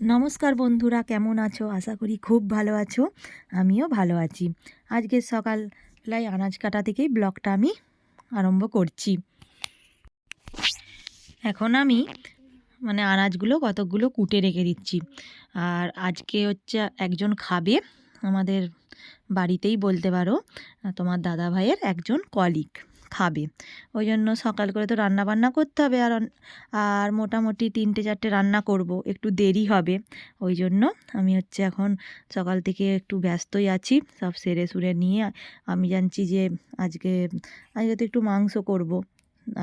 নমস্কার বন্ধুরা, কেমন আছো? আশা করি খুব ভালো আছো, আমিও ভালো আছি। আজকে সকালবেলায় আনাজ কাটা থেকেই ব্লগটা আমি আরম্ভ করছি। এখন আমি মানে আনাজগুলো কতকগুলো কুটে রেখে দিচ্ছি। আর আজকে হচ্ছে একজন খাবে, আমাদের বাড়িতেই বলতে পারো, তোমার দাদা ভাইয়ের একজন কলিগ খাবে। ওই জন্য সকাল করে তো রান্না বান্না করতে হবে আর আর মোটামুটি তিনটে চারটে রান্না করব, একটু দেরি হবে। ওই জন্য আমি হচ্ছে এখন সকাল থেকে একটু ব্যস্তই আছি, সব সেরে সুরে নিয়ে আমি জানছি যে আজকে আজকে তো একটু মাংস করব।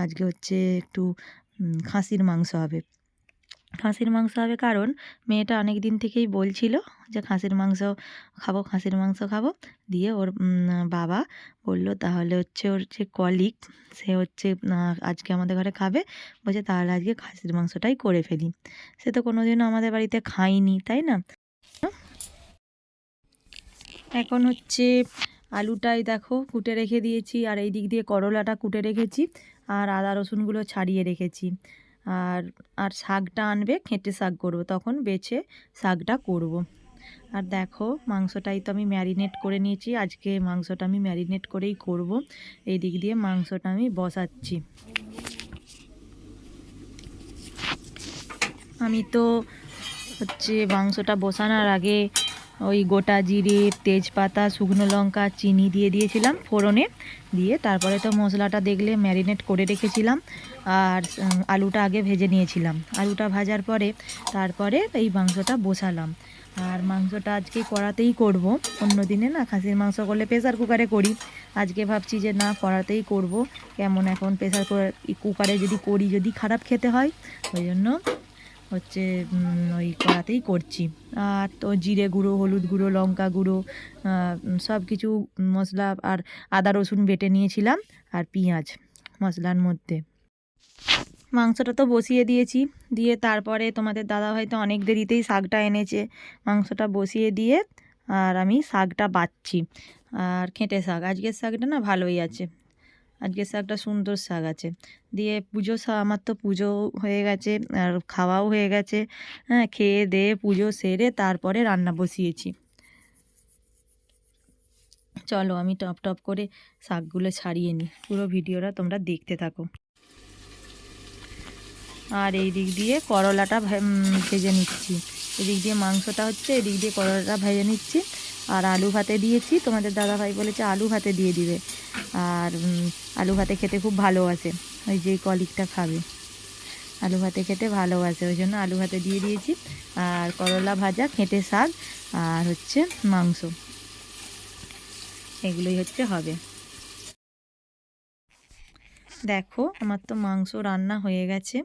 আজকে হচ্ছে একটু খাসির মাংস হবে। খাসির মাংস হবে কারণ মেয়েটা অনেক দিন থেকেই বলছিল যে খাসির মাংস খাব, খাসির মাংস খাব। দিয়ে ওর বাবা বলল, তাহলে হচ্ছে ওর যে কলিগ সে হচ্ছে আজকে আমাদের ঘরে খাবে। বলছে, তাহলে আজকে খাসির মাংসটাই করে ফেলি। সে তো কোনো দিনও আমাদের বাড়িতে খাইনি তাই না? এখন হচ্ছে আলুটাই দেখো কুটে রেখে দিয়েছি, আর এই দিক দিয়ে করলাটা কুটে রেখেছি, আর আদা রসুনগুলো ছাড়িয়ে রেখেছি। আর আর শাকটা আনবে, খেঁটে শাক করব। তখন বেছে শাকটা করব। আর দেখো, মাংসটাই তো আমি ম্যারিনেট করে নিয়েছি। আজকে মাংসটা আমি ম্যারিনেট করেই করব। এই দিক দিয়ে মাংসটা আমি বসাচ্ছি। আমি তো হচ্ছে মাংসটা বসানোর আগে ওই গোটা জিরে, তেজপাতা, শুকনো লঙ্কা, চিনি দিয়ে দিয়েছিলাম ফোড়নে। দিয়ে তারপরে তো মশলাটা দেখলে ম্যারিনেট করে রেখেছিলাম। আর আলুটা আগে ভেজে নিয়েছিলাম। আলুটা ভাজার পরে তারপরে এই মাংসটা বসালাম। আর মাংসটা আজকে কড়াতেই করব। অন্য দিনে না খাসির মাংস করলে প্রেসার কুকারে করি। আজকে ভাবছি যে না, কড়াতেই করব। কেমন এখন প্রেসার কুকারে যদি করি, যদি খারাপ খেতে হয়, ওই জন্য হচ্ছে ওই কড়াতেই করছি। আর তো জিরে গুঁড়ো, হলুদ গুঁড়ো, লঙ্কা গুঁড়ো সব কিছু মশলা আর আদা, রসুন বেটে নিয়েছিলাম আর পেঁয়াজ মশলার মধ্যে। মাংসটা তো বসিয়ে দিয়েছি। দিয়ে তারপরে তোমাদের দাদা হয়তো অনেক দেরিতেই শাকটা এনেছে। মাংসটা বসিয়ে দিয়ে আর আমি শাকটা বাচ্ছি আর খেঁটে শাক, আজকের শাকটা না ভালোই আছে। আজকের শাকটা সুন্দর শাক আছে। দিয়ে পুজো আমার তো পুজো হয়ে গেছে আর খাওয়াও হয়ে গেছে। হ্যাঁ খেয়ে দিয়ে পুজো সেরে তারপরে রান্না বসিয়েছি। চলো আমি টপ টপ করে শাকগুলো ছাড়িয়ে নিই। পুরো ভিডিওটা তোমরা দেখতে থাকো। আর এই দিক দিয়ে করলাটা ভেজে নিচ্ছি। এদিক দিয়ে মাংসটা হচ্ছে, এদিক দিয়ে করলাটা ভেজে নিচ্ছি। আর আলু ভাতে দিয়েছি। তোমাদের দাদা ভাই বলেছে আলু ভাতে দিয়ে দিবে। আর আলু ভাতে খেতে খুব ভালোবাসে ওই যে কলিকটা খাবে। আলু ভাতে খেতে ভালোবাসে ওই জন্য আলু ভাতে দিয়ে দিয়েছি। আর করলা ভাজা, খেঁটে শাক, আর হচ্ছে মাংস। এগুলোই হচ্ছে হবে। দেখো, আমার তো মাংস রান্না হয়ে গেছে।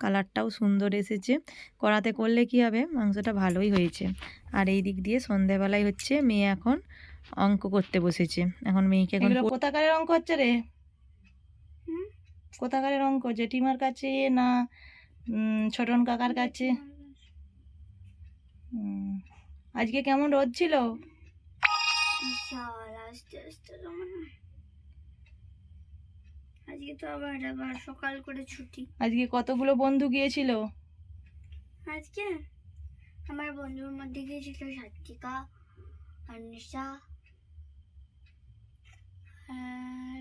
কালারটাও সুন্দর এসেছে। কড়াতে করলে কি হবে? মাংসটা ভালোই হয়েছে। আর এই দিক দিয়ে সন্ধেবেলায় হচ্ছে মেয়ে এখন অঙ্ক করতে বসেছে। এখন মেয়েকে এখন কোথাকারের অঙ্ক হচ্ছে রে? কোথাকারের অঙ্ক? জেঠিমার কাছে না ছোটন কাকার কাছে? আজকে কেমন রোদ ছিল? বিশাল আস্তে আস্তে। আজকে তো আবার আবার সকাল করে ছুটি। আজকে কতগুলো বন্ধু গিয়েছিল? আজকে আমার বন্ধুর মধ্যে গিয়েছিল সাত্বিকা অন্বেষা আর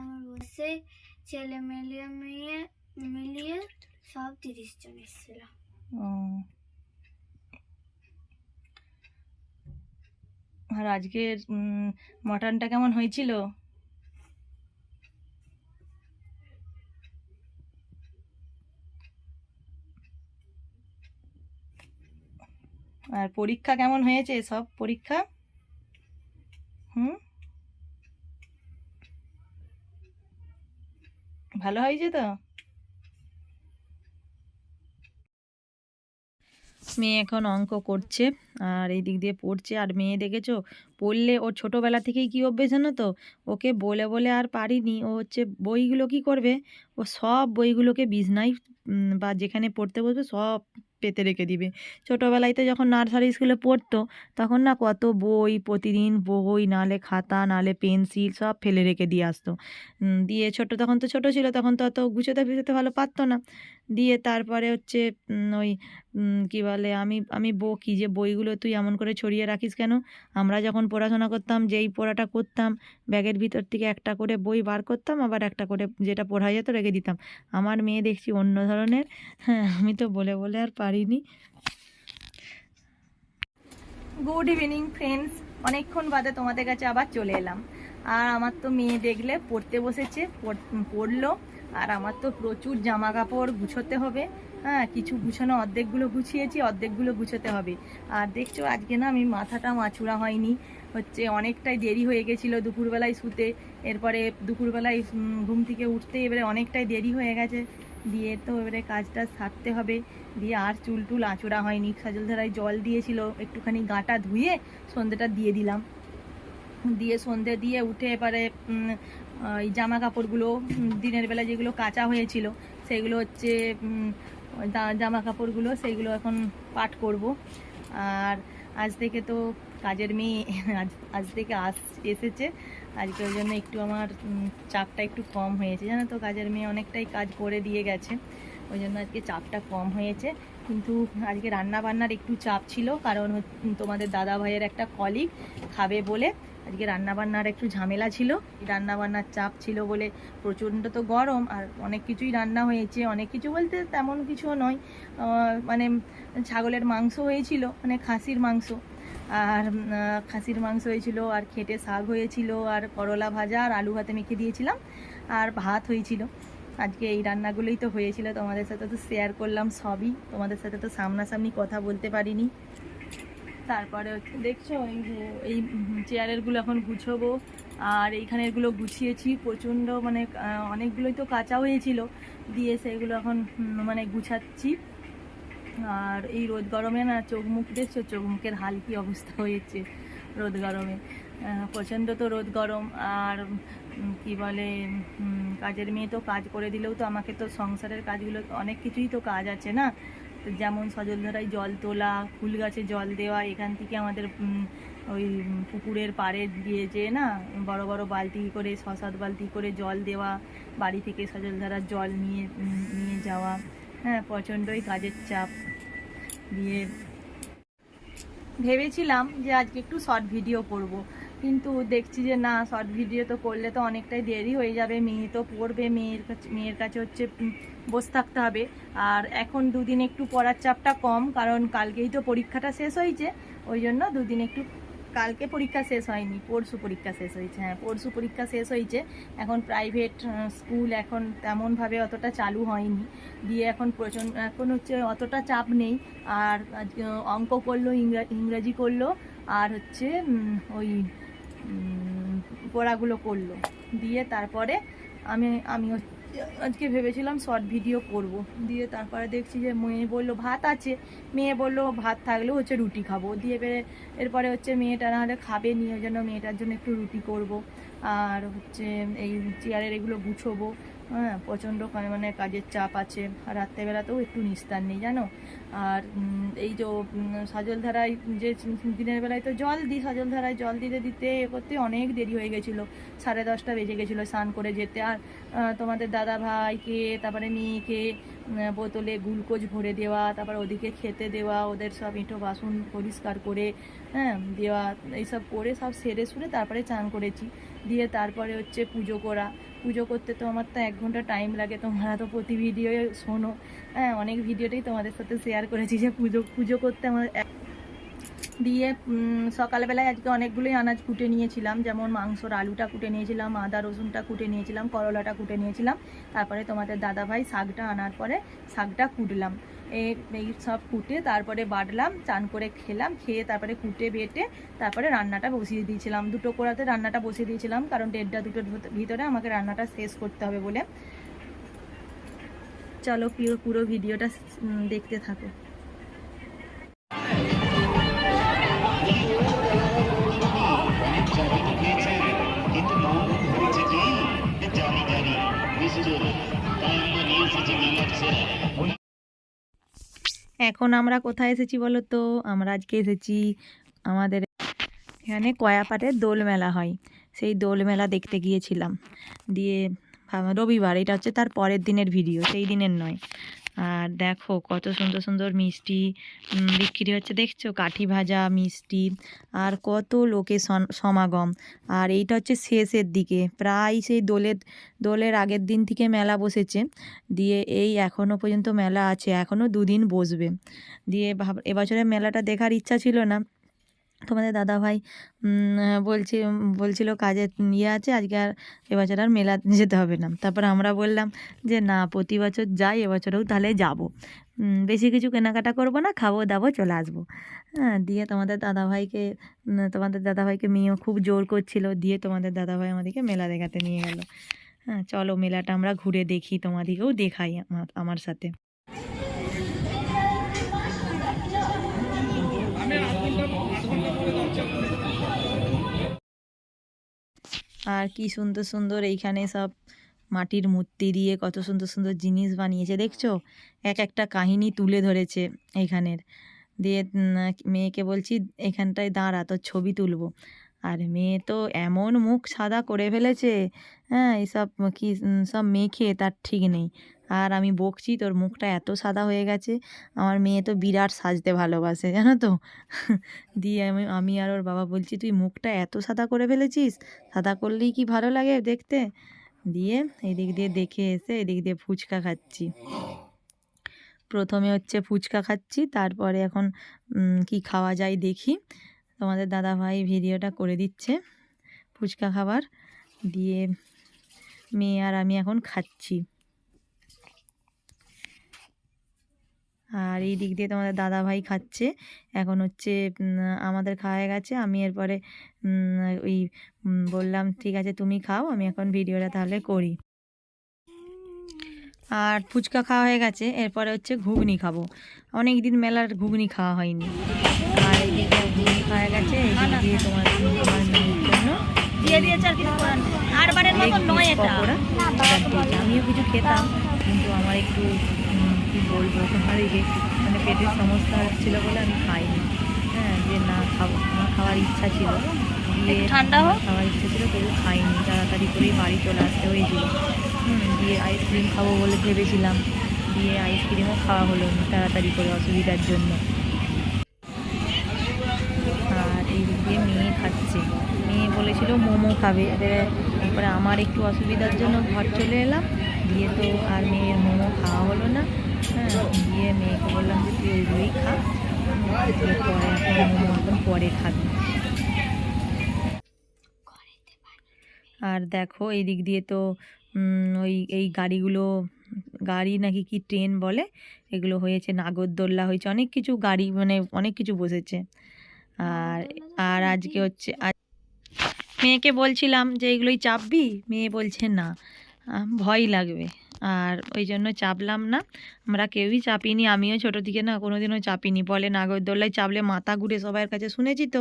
আমার বসে ছেলে মিলিয়ে মিলিয়ে মিলিয়ে সব তিরিশ জন এসেছিল। আর আজকের মটনটা কেমন হয়েছিল? আর পরীক্ষা কেমন হয়েছে? সব পরীক্ষা? হুম? ভালো হয়েছে তো? মেয়ে এখন অঙ্ক করছে আর এই দিক দিয়ে পড়ছে। আর মেয়ে দেখেছ, পড়লে ওর ছোটোবেলা থেকেই কী অভ্যেস জানো তো? ওকে বলে বলে আর পারিনি। ও হচ্ছে বইগুলো কি করবে? ও সব বইগুলোকে বিছনায় বা যেখানে পড়তে বসবে সব পেতে রেখে দিবে। ছোটোবেলায়তে যখন নার্সারি স্কুলে পড়তো, তখন না কত বই, প্রতিদিন বই, নালে খাতা, নালে পেন্সিল সব ফেলে রেখে দিয়ে আসতো। দিয়ে ছোট, তখন তো ছোট ছিল, তখন তো অত গুছোতে ফিছোতে ভালো পারতো না। দিয়ে তারপরে হচ্ছে ওই কি বলে, আমি আমি বকি যে, বইগুলো তুই এমন করে ছড়িয়ে রাখিস কেন? আমরা যখন পড়াশোনা করতাম, যেই পড়াটা করতাম, ব্যাগের ভিতর থেকে একটা করে বই বার করতাম, আবার একটা করে যেটা পড়া যেত রেখে দিতাম। আমার মেয়ে দেখছি অন্য ধরনের হ্যাঁ আমি তো বলে বলে আর পারিনি। গুড ইভিনিং ফ্রেন্ডস অনেকক্ষণ বাদে তোমাদের কাছে আবার চলে এলাম। আর আমার তো মেয়ে দেখলে পড়তে বসেছে, পড়- পড়ল। আর আমার তো প্রচুর জামা কাপড় গুছোতে হবে। হ্যাঁ কিছু গুছানো অর্ধেকগুলো গুছিয়েছি, অর্ধেকগুলো গুছোতে হবে। আর দেখছ, আজকে না আমি মাথাটা মাছুরা হয়নি। হচ্ছে অনেকটাই দেরি হয়ে গেছিল দুপুরবেলায় শুতে। এরপরে দুপুরবেলায় ঘুম থেকে উঠতে এবারে অনেকটাই দেরি হয়ে গেছে। দিয়ে তো এবারে কাজটা সারতে হবে। দিয়ে আর চুল টুল আঁচড়া হয়নি। সাজলধারায় জল দিয়েছিল, একটুখানি গাটা ধুয়ে সন্ধ্যেটা দিয়ে দিলাম। দিয়ে সন্ধে দিয়ে উঠে এবারে এই জামা কাপড়গুলো দিনের বেলা যেগুলো কাঁচা হয়েছিল, সেগুলো হচ্ছে ওই জামা কাপড়গুলো সেইগুলো এখন পাট করব। আর আজ থেকে তো কাজের মেয়ে, আজ আজ থেকে আস, এসেছে। আজকে ওই জন্য একটু আমার চাপটা একটু কম হয়েছে। জানো তো, কাজের মেয়ে অনেকটাই কাজ করে দিয়ে গেছে। ওই জন্য আজকে চাপটা কম হয়েছে। কিন্তু আজকে রান্না বান্নার একটু চাপ ছিল, কারণ তোমাদের দাদা ভাইয়ের একটা কলিগ খাবে বলে আজকে রান্নাবান্নার একটু ঝামেলা ছিল, রান্নাবান্নার চাপ ছিল বলে প্রচণ্ড তো গরম আর অনেক কিছুই রান্না হয়েছে। অনেক কিছু বলতে তেমন কিছু নয় মানে ছাগলের মাংস হয়েছিল মানে খাসির মাংস। আর খাসির মাংস হয়েছিল, আর খেটে শাক হয়েছিল, আর করলা ভাজা, আর আলু ভাতে মেখে দিয়েছিলাম, আর ভাত হয়েছিল। আজকে এই রান্নাগুলোই তো হয়েছিল, তোমাদের সাথে তো শেয়ার করলাম সবই। তোমাদের সাথে তো সামনাসামনি কথা বলতে পারিনি। তারপরে হচ্ছে দেখছ এই যে এই চেয়ারেরগুলো এখন গুছবো, আর এইখানেরগুলো গুছিয়েছি, প্রচণ্ড মানে অনেকগুলোই তো কাঁচা হয়েছিল, দিয়ে সেগুলো এখন মানে গুছাচ্ছি। আর এই রোদ গরমে না চোখ মুখ দেখছ, চোখ মুখের হাল কি অবস্থা হয়েছে রোদ গরমে। প্রচণ্ড তো রোদ গরম, আর কি বলে কাজের মেয়ে তো কাজ করে দিলেও তো আমাকে তো সংসারের কাজগুলো, অনেক কিছুই তো কাজ আছে না। যেমন সজলধারায় জল তোলা, ফুল গাছে জল দেওয়া, এখান থেকে আমাদের ওই পুকুরের পাড়ে দিয়ে যে না, বড় বড় বালতি করে ছ সাত বালতি করে জল দেওয়া, বাড়ি থেকে সজলধারার জল নিয়ে নিয়ে যাওয়া হ্যাঁ প্রচণ্ডই কাজের চাপ দিয়ে ভেবেছিলাম যে আজকে একটু শর্ট ভিডিও করব। কিন্তু দেখছি যে না শর্ট ভিডিও তো করলে তো অনেকটাই দেরি হয়ে যাবে। মেয়ে তো পড়বে, মেয়ের কাছে মেয়ের কাছে হচ্ছে বসে থাকতে হবে। আর এখন দুদিন একটু পড়ার চাপটা কম, কারণ কালকেই তো পরীক্ষাটা শেষ হয়েছে। ওই জন্য দুদিন একটু, কালকে পরীক্ষা শেষ হয়নি, পরশু পরীক্ষা শেষ হয়েছে। হ্যাঁ পরশু পরীক্ষা শেষ হয়েছে। এখন প্রাইভেট স্কুল এখন তেমনভাবে অতটা চালু হয়নি। দিয়ে এখন প্রচণ্ড এখন হচ্ছে অতটা চাপ নেই। আর অঙ্ক করল, ইংরা- ইংরাজি করল। আর হচ্ছে ওই পড়াগুলো করল। দিয়ে তারপরে আমি আমি আজকে ভেবেছিলাম শর্ট ভিডিও করব। দিয়ে তারপরে দেখছি যে মেয়ে বলল, ভাত আছে। মেয়ে বলল, ভাত থাকলেও হচ্ছে রুটি খাব। দিয়ে এবারে, এরপরে হচ্ছে মেয়েটা নাহলে খাবে, নিয়ে ওই জন্য মেয়েটার জন্য একটু রুটি করব। আর হচ্ছে এই চেয়ারের এগুলো গুছোবো। হ্যাঁ প্রচণ্ড মানে কাজের চাপ আছে। আর রাত্রেবেলাতেও একটু নিস্তার নেই, জানো? আর এই যে সজলধারায় যে দিনের বেলায় তো জল দিই, সজলধারায় জল দিতে দিতে এ করতে অনেক দেরি হয়ে গেছিল। সাড়ে দশটা বেজে গেছিল স্নান করে যেতে। আর তোমাদের দাদা ভাইকে তারপরে মেয়েকে বোতলে গ্লুকোজ ভরে দেওয়া, তারপরে ওদিকে খেতে দেওয়া, ওদের সব ইঁটো বাসন পরিষ্কার করে হ্যাঁ দেওয়া, এইসব করে সব সেরে সুরে তারপরে চান করেছি। দিয়ে তারপরে হচ্ছে পুজো করা। পুজো করতে তো আমার তো এক ঘণ্টা টাইম লাগে। তোমরা তো প্রতি ভিডিও শোনো। হ্যাঁ অনেক ভিডিওটাই তোমাদের সাথে শেয়ার করেছি যে পুজো পুজো করতে আমার দিয়ে সকালবেলায় আজকে অনেকগুলোই আনাজ কুটে নিয়েছিলাম, যেমন মাংসর আলুটা কুটে নিয়েছিলাম, আদা রসুনটা কুটে নিয়েছিলাম, করলাটা কুটে নিয়েছিলাম। তারপরে তোমাদের দাদাভাই শাকটা আনার পরে শাকটা কুটলাম। এই সব কুটে তারপরে বাটলাম, চান করে খেলাম, খেয়ে তারপরে কুটে বেটে তারপরে রান্নাটা বসিয়ে দিয়েছিলাম। দুটো করাতে রান্নাটা বসিয়ে দিয়েছিলাম, কারণ দেড়টা দুটোর ভিতরে আমাকে রান্নাটা শেষ করতে হবে বলে। চলো পুরো ভিডিওটা দেখতে থাকো। এখন আমরা কোথায় এসেছি বলো তো? আমরা আজকে এসেছি আমাদের এখানে কয়াপাটের দোল মেলা হয়। সেই দোল মেলা দেখতে গিয়েছিলাম। দিয়ে রবিবার, এটা হচ্ছে তার পরের দিনের ভিডিও সেই দিনের নয়। আর দেখো কত সুন্দর সুন্দর মিষ্টি বিক্রি হচ্ছে। দেখছ? কাঠি ভাজা, মিষ্টি আর কত লোকে সমাগম। আর এইটা হচ্ছে শেষের দিকে। প্রায় সেই দোলের দোলের আগের দিন থেকে মেলা বসেছে। দিয়ে এই এখনও পর্যন্ত মেলা আছে। এখনও দুদিন বসবে। দিয়ে ভাব, এবছরের মেলাটা দেখার ইচ্ছা ছিল না। তোমাদের দাদাভাই উম, বলছি বলছিল কাজে ইয়ে আছে আজকে আর এবছর আর মেলা যেতে হবে না। তারপর আমরা বললাম যে না প্রতি বছর যাই এবছরেও তাহলে যাব। বেশি কিছু কেনাকাটা করব না খাব দাবো চলে আসব। হ্যাঁ দিয়ে তোমাদের দাদাভাইকে তোমাদের দাদাভাইকে মেয়েও খুব জোর করছিল দিয়ে তোমাদের দাদাভাই আমাদেরকে মেলা দেখাতে নিয়ে গেল। হ্যাঁ চলো মেলাটা আমরা ঘুরে দেখি তোমাদেরকেও দেখাই আমা- আমার সাথে। আর কি সুন্দর সুন্দর এইখানে সব মাটির মূর্তি দিয়ে কত সুন্দর সুন্দর জিনিস বানিয়েছে, দেখছ? এক একটা কাহিনী তুলে ধরেছে এইখানের। দিয়ে মেয়েকে বলছি, এখানটায় দাঁড়া, তোর ছবি তুলবো। আর মেয়ে তো এমন মুখ সাদা করে ফেলেছে হ্যাঁ এইসব কি সব মেখে তার ঠিক নেই। আর আমি বকছি, তোর মুখটা এত সাদা হয়ে গেছে, আমার মেয়ে তো বিরাট সাজতে ভালোবাসে, জানো তো? দিয়ে আমি আমি আর ওর বাবা বলছি, তুই মুখটা এত সাদা করে ফেলেছিস, সাদা করলেই কি ভালো লাগে দেখতে? দিয়ে এদিক দিয়ে দেখে এসে এদিক দিয়ে ফুচকা খাচ্ছি। প্রথমে হচ্ছে ফুচকা খাচ্ছি, তারপরে এখন কি খাওয়া যায় দেখি। তোমাদের দাদা ভাই ভিডিওটা করে দিচ্ছে ফুচকা খাবার। দিয়ে মেয়ে আর আমি এখন খাচ্ছি। আর এই দিক দিয়ে তোমাদের দাদা ভাই খাচ্ছে। এখন হচ্ছে আমাদের খাওয়া হয়ে গেছে। আমি এরপরে ওই বললাম ঠিক আছে তুমি খাও আমি এখন ভিডিওটা তাহলে করি। আর ফুচকা খাওয়া হয়ে গেছে। এরপরে হচ্ছে ঘুগনি খাব। অনেক দিন মেলার ঘুগনি খাওয়া হয়নি। আর এইদিকে ঘুগনি খাওয়া গেছে। এইদিক দিয়ে তোমার জন্য। দিয়ে দিয়েছে আর কিছু আর বারের মতো নয় এটা। পকোড়া অর্ডার দিয়েছে। আমিও কিছু খেতাম কিন্তু আমার একটু কি বলব? তোমার এই যে মানে পেটের সমস্যা হচ্ছিল বলে আমি খাইনি। হ্যাঁ যে না খাব আমার খাওয়ার ইচ্ছা ছিল। দিয়ে ঠান্ডা হোক। খাওয়ার ইচ্ছা ছিল তবু খাইনি। তাড়াতাড়ি করেই বাড়ি চলে আসতে হয়েছিল। হুম, দিয়ে আইসক্রিম খাব বলে ভেবেছিলাম। দিয়ে আইসক্রিমও খাওয়া হলো না তাড়াতাড়ি করে অসুবিধার জন্য। আর এই দিক দিয়ে মেয়ে খাচ্ছে। মেয়ে বলেছিল মোমো খাবে। এবারে তারপরে আমার একটু অসুবিধার জন্য ঘর চলে এলাম। দিয়ে তো আর মেয়ের মোমো খাওয়া হলো না। হ্যাঁ দিয়ে মেয়েকে বললাম যে, তুই ওইগুলোই খা। পরে এখন মোমো পরে খাবি। আর দেখো, এই দিক দিয়ে তো ওই, এই গাড়িগুলো, গাড়ি নাকি কি ট্রেন বলে? এগুলো হয়েছে, নাগরদোল্লা হয়েছে, অনেক কিছু গাড়ি মানে অনেক কিছু বসেছে। আর আর আজকে হচ্ছে মেয়েকে বলছিলাম যে, এগুলোই চাপবি? মেয়ে বলছে, না। ভয় লাগবে। আর ওই জন্য চাপলাম না। আমরা কেউই চাপিনি, আমিও ছোটো থেকে না কোনো দিনও চাপিনি। বলে নাগরদোল্লায় চাপলে মাথা ঘুরে সবার কাছে শুনেছি তো।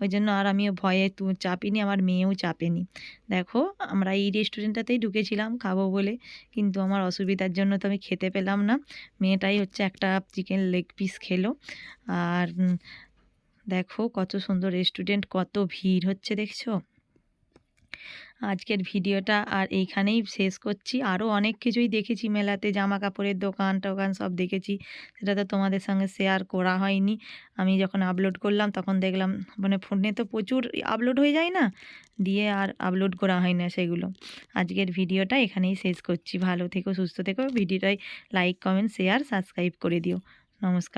ওই জন্য আর আমিও ভয়ে তু চাপিনি, আমার মেয়েও চাপেনি। দেখো, আমরা এই রেস্টুরেন্টটাতেই ঢুকেছিলাম, খাব বলে। কিন্তু আমার অসুবিধার জন্য তো আমি খেতে পেলাম না। মেয়েটাই হচ্ছে একটা চিকেন লেগ পিস খেলো। আর দেখো কত সুন্দর রেস্টুরেন্ট, কত ভিড় হচ্ছে, দেখছ? আজকের ভিডিওটা আর এইখানেই শেষ করছি। আরও অনেক কিছুই দেখেছি মেলাতে জামা কাপড়ের দোকান টোকান সব দেখেছি। সেটা তো তোমাদের সঙ্গে শেয়ার করা হয়নি। আমি যখন আপলোড করলাম তখন দেখলাম মানে ফোনে তো প্রচুর আপলোড হয়ে যায় না? দিয়ে আর আপলোড করা হয় না সেগুলো। আজকের ভিডিওটা এখানেই শেষ করছি। ভালো থেকো, সুস্থ থেকো। ভিডিওটাই লাইক কমেন্ট শেয়ার সাবস্ক্রাইব করে দিও। নমস্কার।